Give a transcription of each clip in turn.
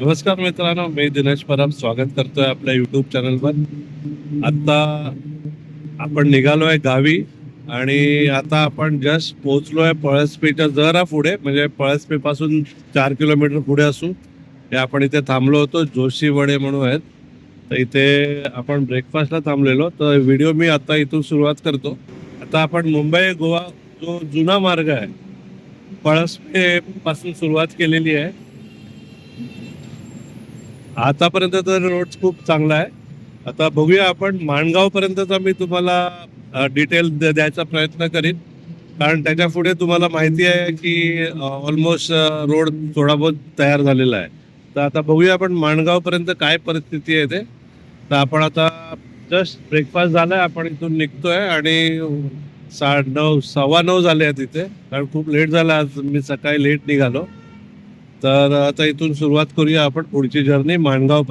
नमस्कार मित्रांनो मी दिनेश परब स्वागत करतोय आपल्या युट्यूब चॅनलवर आता आपण निघालोय गावी आणि आता आपण जस्ट पोहोचलोय पळसपीच्या जरा पुढे म्हणजे पळसपी पासून चार किलोमीटर पुढे असू हे आपण इथे थांबलो होतो जोशी वडे म्हणून आहेत. तर इथे आपण ब्रेकफास्टला थांबलेलो तर व्हिडिओ मी आता इथून सुरुवात करतो. आता आपण मुंबई गोवा जो जुना मार्ग आहे पळसपे पासून सुरुवात केलेली आहे. आतापर्यंत तर रोड खूप चांगला आहे. आता बघूया आपण माणगाव पर्यंतचा मी तुम्हाला डिटेल द्यायचा प्रयत्न करीन. कारण त्याच्या पुढे तुम्हाला माहिती आहे की ऑलमोस्ट रोड थोडा बहुत तयार झालेला आहे. तर आता बघूया आपण माणगाव पर्यंत काय परिस्थिती आहे ते. तर आपण आता जस्ट ब्रेकफास्ट झालाय आपण इथून निघतोय आणि साडे नऊ सव्वा नऊ झाले आहेत इथे. कारण खूप लेट झाला आज मी सकाळी लेट निघालो. तर आता इथून सुरुवात करूया आपण पुढची जर्नी माणगाव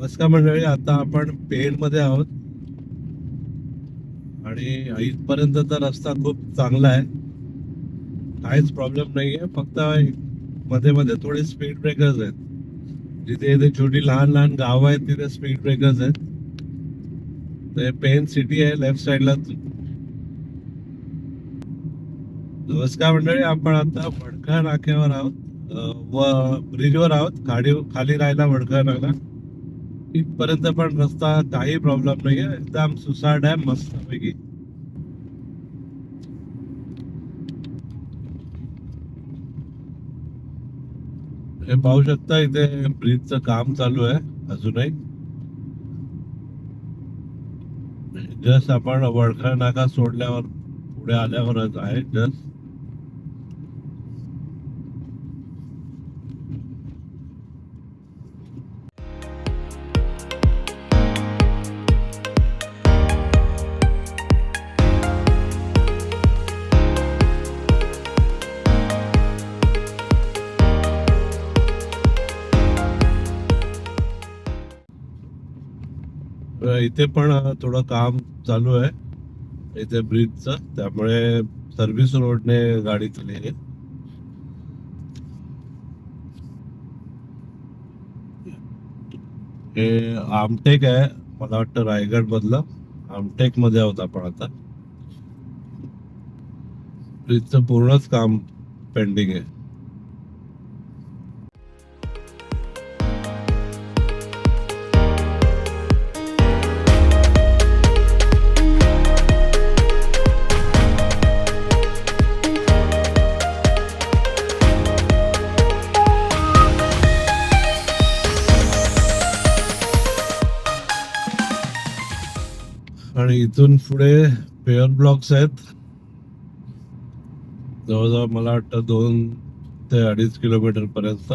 नमस्कार मंडळी आता आपण पेणमध्ये आहोत. आणि इथपर्यंतचा रस्ता खूप चांगला आहे. काहीच प्रॉब्लेम नाहीये फक्त मध्ये मध्ये थोडे स्पीड ब्रेकर्स आहेत. जिथे इथे छोटी लहान लहान गाव आहेत तिथे स्पीड ब्रेकर्स आहेत. ते पेन सिटी आहे लेफ्ट साईडला नमस्कार मंडळी आपण आता वडखा नाक्यावर आहोत. व ब्रिजवर आहोत. खाडी खाली राहायला वडखा नाका. इथपर्यंत पण रस्ता काही प्रॉब्लेम नाही आहे एकदम सुसाट आहे मस्त पैकी. हे पाहू शकता इथे ब्रिजचं काम चालू आहे अजूनही. जस्ट आपण वळखा नाका सोडल्यावर पुढे आल्यावरच आहे जस्ट इथे पण थोडं काम चालू आहे. इथे ब्रिजचं. त्यामुळे सर्व्हिस रोडने गाडी चालली हे आमटेक आहे. मला वाटतं रायगड मधलं आमटेकमध्ये आहोत आपण आता. ब्रिजचं पूर्णच काम पेंडिंग आहे. आणि इथून पुढे पेअर ब्लॉक्स आहेत. जवळजवळ मला वाटतं दोन ते अडीच किलोमीटर पर्यंत.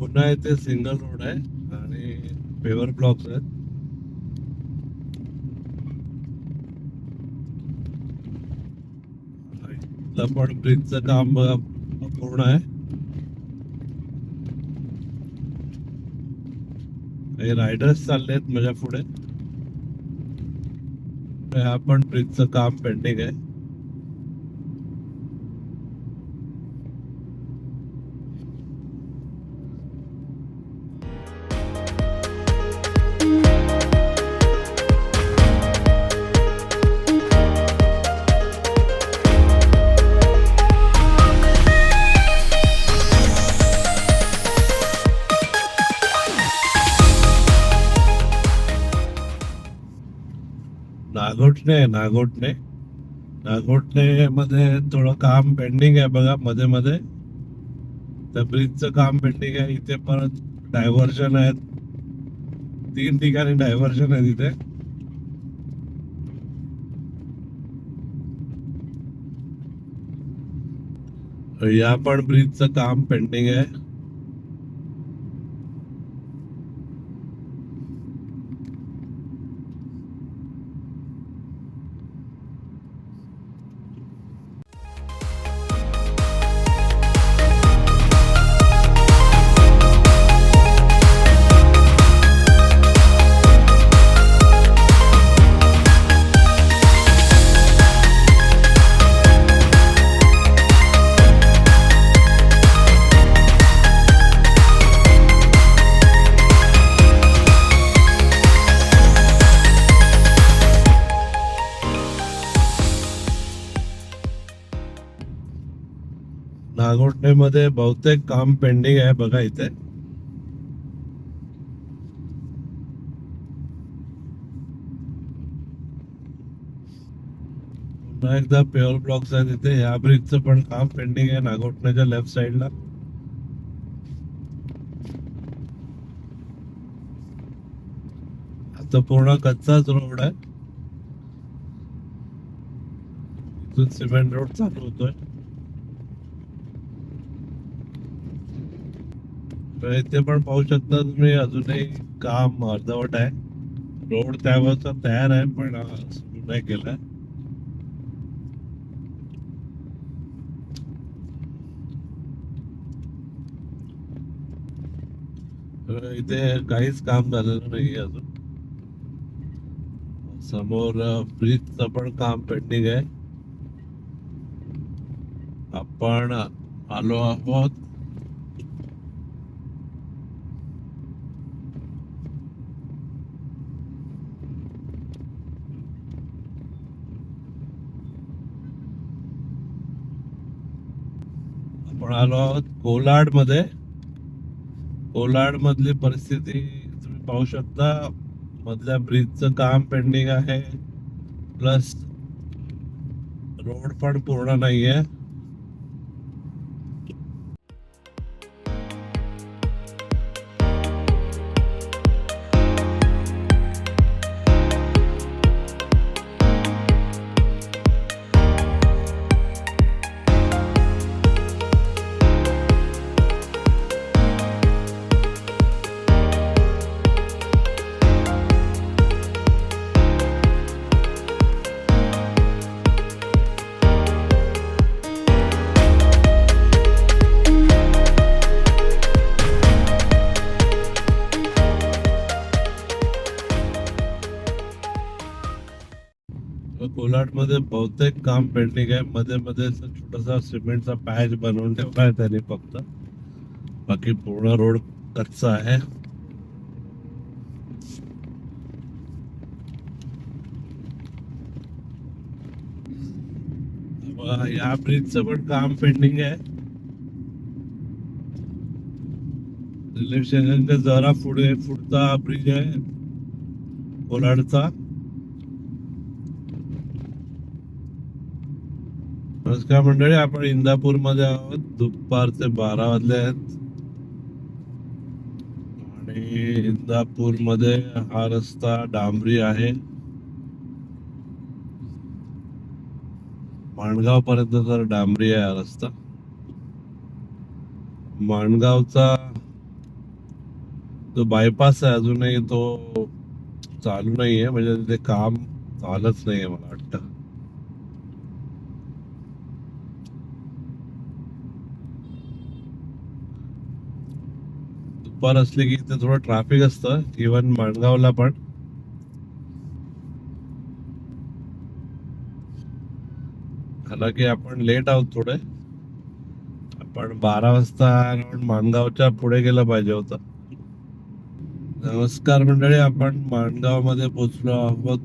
पुन्हा इथे सिंगल रोड आहे आणि पेवर ब्लॉक्स आहेत. पण ब्रिजचं काम पूर्ण आहे. काही रायडर्स चालले आहेत माझ्या पुढे. हा पण ब्रिजचं काम पेंडिंग आहे. नागोठणे आहे, नागोठणे नागोठणे मध्ये थोडं काम पेंडिंग आहे बघा मध्ये मध्ये. त्या ब्रिजचं काम पेंडिंग आहे. इथे परत डायव्हर्जन आहेत. तीन ठिकाणी डायव्हर्जन आहे तिथे या पण ब्रिजचं काम पेंडिंग आहे. मध्ये बहुतेक काम पेंडिंग आहे बघा इथे. पुन्हा एकदा पेअर ब्लॉक्स आहे इथे. या ब्रिजचं पण काम पेंडिंग आहे नागोटण्याच्या लेफ्ट साईडला आता पूर्ण कच्चाच रोड आहे. इथून सिमेंट रोड चालू होतोय. तर इथे पण पाहू शकता तुम्ही अजूनही काम अर्धवट आहे. रोड त्यावरचा तयार आहे पण सुरू नाही केलाय इथे काहीच काम झालेलं नाही अजून. समोर ब्रिजचं पण काम पेंडिंग आहे. आपण आलो आहोत. आपण आलो आहोत. कोलाडमध्ये कोलाड मधली परिस्थिती तुम्ही पाहू शकता. मधल्या ब्रिजचं काम पेंडिंग आहे. प्लस रोड पण पूर्ण नाहीये. आहे मध्ये बहुतेक काम पेंडिंग आहे मध्ये मध्ये छोटासा सिमेंटचा पॅच बनवून ठेवला आहे त्याने फक्त बाकी पूर्ण रोड कच्चा आहे बघा, या ब्रिजचं पण काम पेंडिंग आहे रेल्वे स्टेशनच्या जरा पुढे पुढचा ब्रिज आहे कोलाडचा नमस्कार मंडळी आपण इंदापूरमध्ये आहोत. दुपारचे बारा वाजले आहेत. आणि इंदापूरमध्ये हा रस्ता डांबरी आहे. माणगाव पर्यंत तर डांबरी आहे हा रस्ता. माणगावचा जो बायपास आहे अजूनही तो चालू नाहीये. म्हणजे तिथे काम चालच नाहीये मला वाटतं दुपार असले की इथे थोडं ट्रॅफिक असतं इवन माणगावला पण. हालाकी आपण लेट आहोत थोडे. आपण बारा वाजता माणगावच्या पुढे गेलं पाहिजे होतं. नमस्कार मंडळी आपण माणगावमध्ये पोहोचलो आहोत.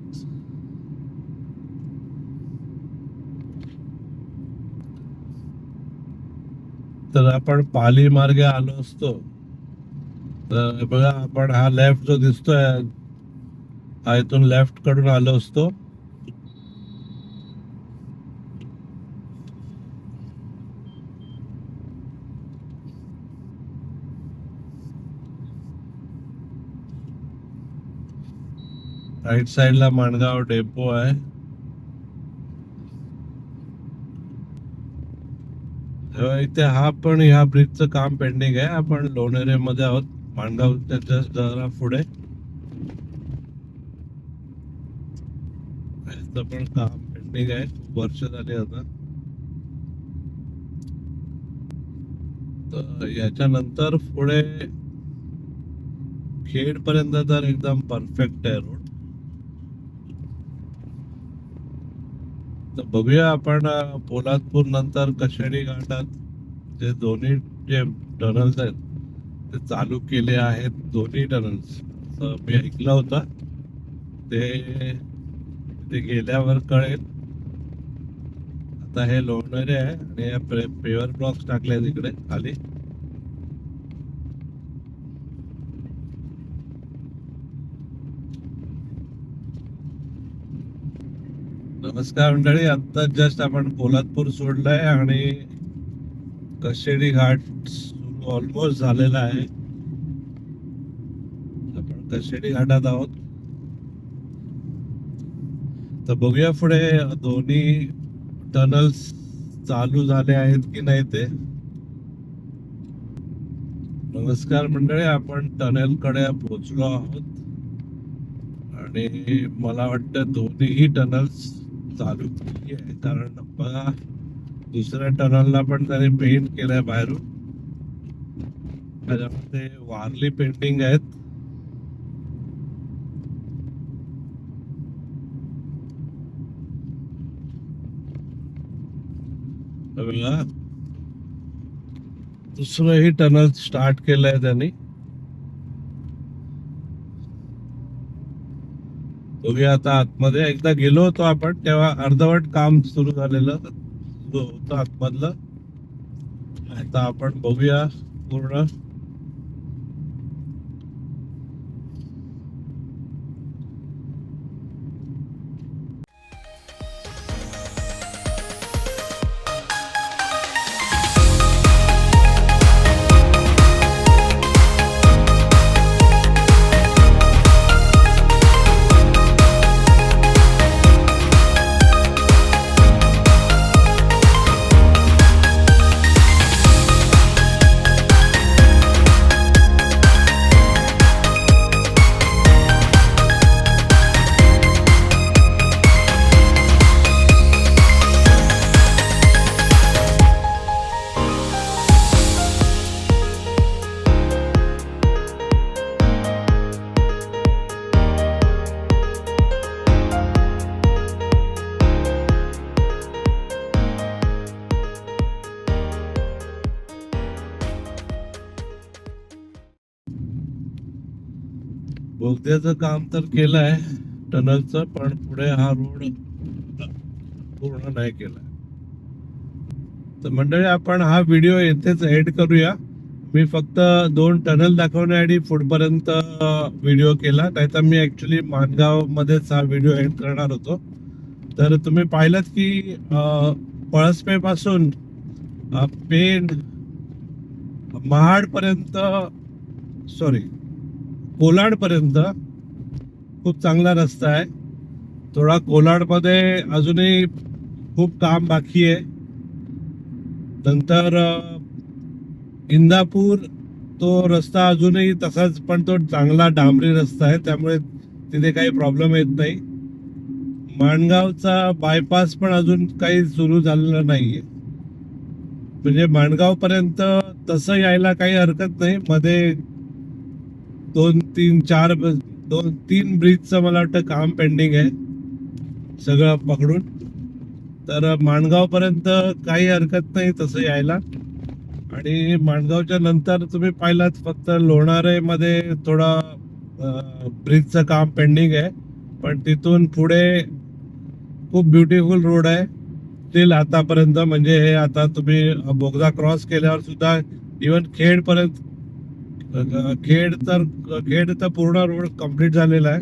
तर आपण पाली मार्गे आलो असतो. तर बघा आपण हा लेफ्ट जो दिसतोय हा इथून लेफ्टकडून आलो असतो. राईट साइडला माणगाव डेपो आहे. तेव्हा इथे हा पण ह्या ब्रिजचं काम पेंडिंग आहे. आपण लोणेरे मध्ये आहोत. जस्ट जरा पुढे. पण काम पेंडिंग आहे. खूप वर्ष झाली आता. तर याच्यानंतर पुढे खेड पर्यंत तर एकदम परफेक्ट आहे रोड तर बघूया आपण पोलादपूर नंतर कशेडी घाटात जे दोन्ही जे टनल्स आहेत ते चालू केले आहेत दोन्ही टनल्स. मी ऐकला होता. ते ते गेल्यावर कळेल. आता हे लोणेरे आहे आणि या पेवर ब्लॉक्स टाकले तिकडे खाली. नमस्कार मंडळी आता जस्ट आपण पोलादपूर सोडलंय आणि कशेडी घाट ऑलमोस्ट झालेला आहे. आपण कशेडी घाटात आहोत. तर बघूया पुढे दोन्ही टनल्स चालू झाले आहेत की नाही ते. नमस्कार मंडळी आपण टनेल कडे पोहोचलो आहोत. आणि मला वाटतं दोन्हीही टनल्स चालू केली आहे कारण बघा दुसऱ्या टनलला पण त्याने पेंट केलंय बाहेरून. त्याच्यामध्ये वारली पेंटिंग आहेत. दुसरंही टनल स्टार्ट केलंय त्यांनी. बघूया आता आतमध्ये. एकदा गेलो होतो आपण तेव्हा अर्धवट काम सुरू झालेलं सुरू होतं आतमधलं. आता आपण बघूया पूर्ण. बोगद्याचं काम तर केलंय टनलचं पण पुढे हा रोड पूर्ण नाही केला. तर मंडळी आपण हा व्हिडिओ येथेच एड करूया. मी फक्त दोन टनल दाखवण्यासाठी पुढपर्यंत व्हिडिओ केला. नाहीतर मी ॲक्च्युली माणगाव मध्येच हा व्हिडिओ एड करणार होतो. तर तुम्ही पाहिलं की पळसपे पासून महाडपर्यंत महाड पर्यंत सॉरी कोलाडपर्यंत खूप चांगला रस्ता आहे. थोडा कोलाडमध्ये अजूनही खूप काम बाकी आहे. नंतर इंदापूर तो रस्ता अजूनही तसाच पण तो चांगला डांबरी रस्ता आहे त्यामुळे तिथे काही प्रॉब्लेम येत नाही. माणगावचा बायपास पण अजून काही सुरू झालेला नाही आहे म्हणजे माणगावपर्यंत तसं यायला काही हरकत नाही. मध्ये दोन तीन चार ब- दोन तीन ब्रिजचं मला वाटतं काम पेंडिंग आहे. सगळं पकडून. तर माणगावपर्यंत काही हरकत नाही तसं यायला. आणि माणगावच्या नंतर तुम्ही पाहिलात फक्त लोणारेमध्ये थोडा ब्रिजचं काम पेंडिंग आहे. पण तिथून पुढे खूप ब्युटिफुल रोड आहे. स्टील आतापर्यंत म्हणजे हे आता तुम्ही बोगदा क्रॉस केल्यावर सुद्धा इवन खेडपर्यंत खेड तर खेड तर पूर्ण रोड कंप्लीट झालेला आहे.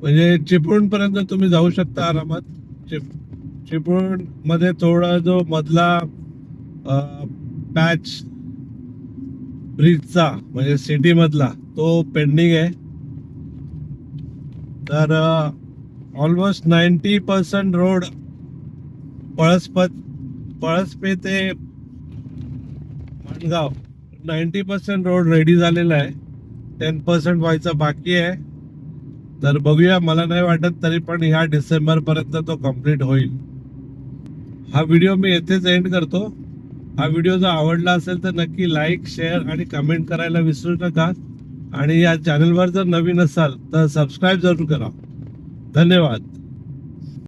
म्हणजे चिपळूण पर्यंत तुम्ही जाऊ शकता आरामात. चिप चिपळूणमध्ये थोडा जो मधला पॅच ब्रिजचा म्हणजे सिटी मधला तो पेंडिंग आहे. तर ऑलमोस्ट नाईन्टी पर्सेंट रोड पळसपत पळसपे ते Mangaon ninety percent road ready झालेला आहे. टेन पर्सेंट व्हायचं बाकी आहे. तर बघूया मला नाही वाटत तरी पण ह्या डिसेंबरपर्यंत तो कंप्लीट होईल. हा व्हिडिओ मी येथेच एंड करतो. हा व्हिडिओ जर आवडला असेल तर नक्की लाईक शेअर आणि कमेंट करायला विसरू नका. आणि या चॅनलवर जर नवीन असाल तर सबस्क्राईब जरूर करा. धन्यवाद.